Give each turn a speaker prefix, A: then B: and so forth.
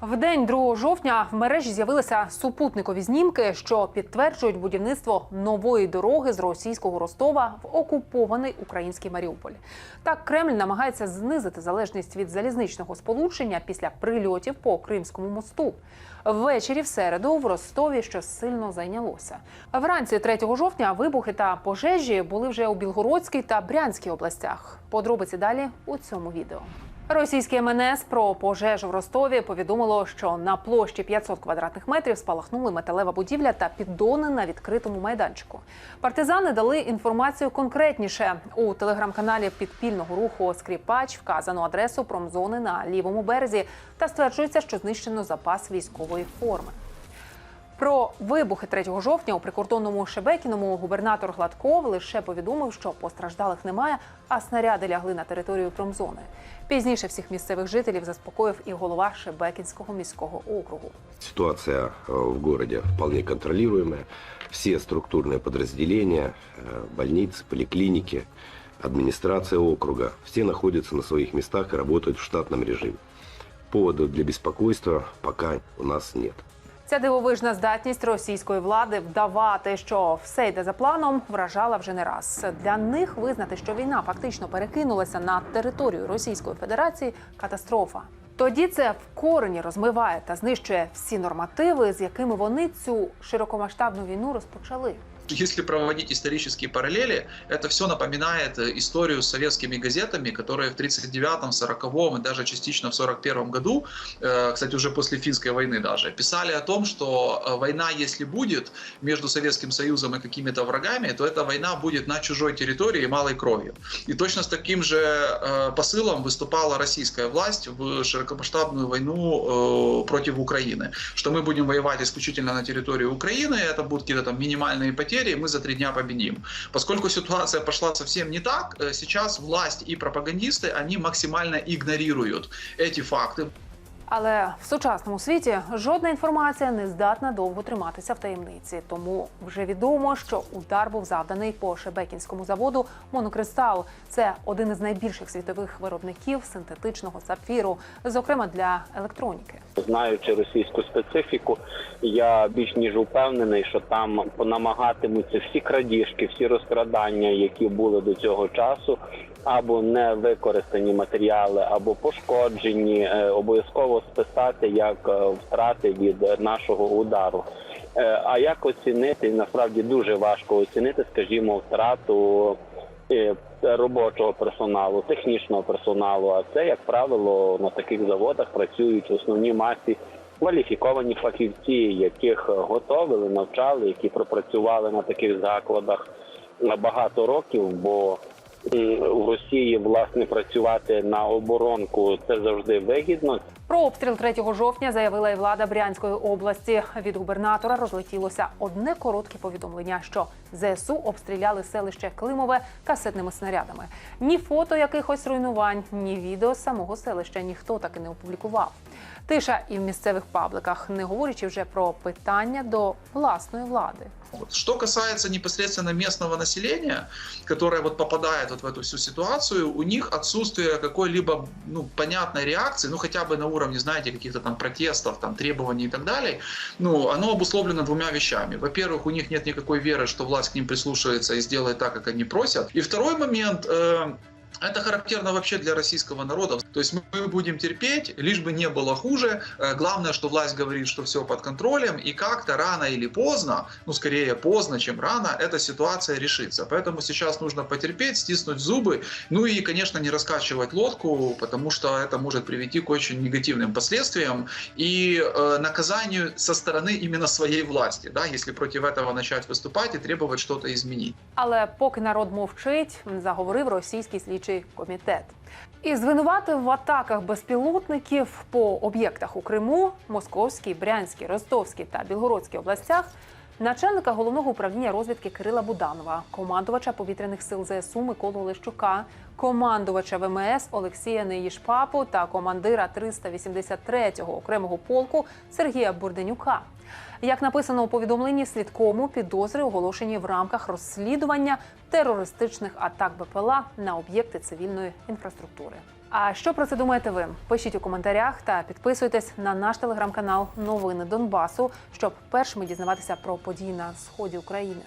A: В день 2 жовтня в мережі з'явилися супутникові знімки, що підтверджують будівництво нової дороги з російського Ростова в окупований український Маріуполь. Так Кремль намагається знизити залежність від залізничного сполучення після прильотів по Кримському мосту. Ввечері в середу в Ростові щось сильно зайнялося. Вранці 3 жовтня вибухи та пожежі були вже у Білгородській та Брянській областях. Подробиці далі у цьому відео. Російське МНС про пожежу в Ростові повідомило, що на площі 500 квадратних метрів спалахнули металева будівля та піддони на відкритому майданчику. Партизани дали інформацію конкретніше у телеграм-каналі підпільного руху Скріпач вказану адресу промзони на лівому березі та стверджується, що знищено запас військової форми. Про вибухи 3 жовтня у прикордонному Шебекіному губернатор Гладков лише повідомив, що постраждалих немає, а снаряди лягли на територію промзони. Пізніше всіх місцевих жителів заспокоїв і голова Шебекінського міського округу.
B: Ситуация э, в городе вполне контролируемая. Все структурные подразделения, э, больницы, поликлиники, администрация округа, все находятся на своих местах и работают в штатном режиме. Поводов для беспокойства пока у нас нет.
A: Ця дивовижна здатність російської влади вдавати, що все йде за планом, вражала вже не раз. Для них визнати, що війна фактично перекинулася на територію Російської Федерації катастрофа. Тоді це в корені розмиває та знищує всі нормативи, з якими вони цю широкомасштабну війну розпочали.
C: Если проводить исторические параллели, это все напоминает э, историю с советскими газетами, которые в 39-м, 40-м и даже частично в 41-м году, э, кстати, уже после финской войны даже, писали о том, что э, война, если будет между Советским Союзом и какими-то врагами, то эта война будет на чужой территории и малой кровью. И точно с таким же посылом выступала российская власть в широкомасштабную войну против Украины, что мы будем воевать исключительно на территории Украины, это будут какие-то там минимальные потери, и мы за три дня победим. Поскольку ситуация пошла совсем не так, э, сейчас власть и пропагандисты, они максимально игнорируют эти факты.
A: але в сучасному світі жодна інформація не здатна довго триматися в таємниці. Тому вже відомо, що удар був завданий по Шебекінському заводу Монокристал. Це один із найбільших світових виробників синтетичного сапфіру, зокрема для електроніки.
D: Знаючи російську специфіку, я більш ніж упевнений, що там намагатимуться всі крадіжки, всі розкрадання, які були до цього часу, або не використані матеріали, або пошкоджені, е, обов'язково списати як е, втрати від нашого удару. Е, А як оцінити? Насправді дуже важко оцінити, скажімо, втрату робочого персоналу, технічного персоналу. А це, як правило, на таких заводах працюють в основній масі кваліфіковані фахівці, яких готовили, навчали, які пропрацювали на таких закладах на багато років. Бо в Росії власне працювати на оборонку це завжди вигідно.
A: Про обстріл 3 жовтня заявила і влада Брянської області. Від губернатора розлетілося одне коротке повідомлення, що ЗСУ обстріляли селище Климове касетними снарядами. Ні фото якихось руйнувань, ні відео з самого селища ніхто таки не опублікував. Тиша і в місцевих пабликах, не говорячи вже про питання до власної влади.
C: Что касается непосредственно местного населения, которое вот попадает вот в эту всю ситуацию, у них отсутствие какой-либо ну, понятной реакции, ну хотя бы на уровне, знаете, каких-то там протестов, там требований и так далее, ну, оно обусловлено двумя вещами. Во-первых, у них нет никакой веры, что власть к ним прислушается и сделает так, как они просят. И второй момент, э, это характерно вообще для российского народа. То есть мы будем терпеть, лишь бы не было хуже. Э, Главное, что власть говорит, что все под контролем, и как-то рано или поздно, ну скорее поздно, чем рано, эта ситуация решится. Поэтому сейчас нужно потерпеть, стиснуть зубы, ну и, конечно, не раскачивать лодку, потому что это может привести к очень негативным последствиям и э, наказанию со стороны именно своей власти, да, если против этого начать выступать и требовать что-то изменить.
A: Але поки народ мовчить, заговорив російський слідчий комітет. І звинуватив в атаках безпілотників по об'єктах у Криму, Московській, Брянській, Ростовській та Білгородській областях начальника головного управління розвідки Кирила Буданова, командувача повітряних сил ЗСУ Миколу Лещука, командувача ВМС Олексія Неїшпапу та командира 383-го окремого полку Сергія Бурденюка. Як написано у повідомленні слідкому, підозри оголошені в рамках розслідування терористичних атак БПЛА на об'єкти цивільної інфраструктури. А що про це думаєте ви? Пишіть у коментарях та підписуйтесь на наш телеграм-канал Новини Донбасу, щоб першими дізнаватися про події на сході України.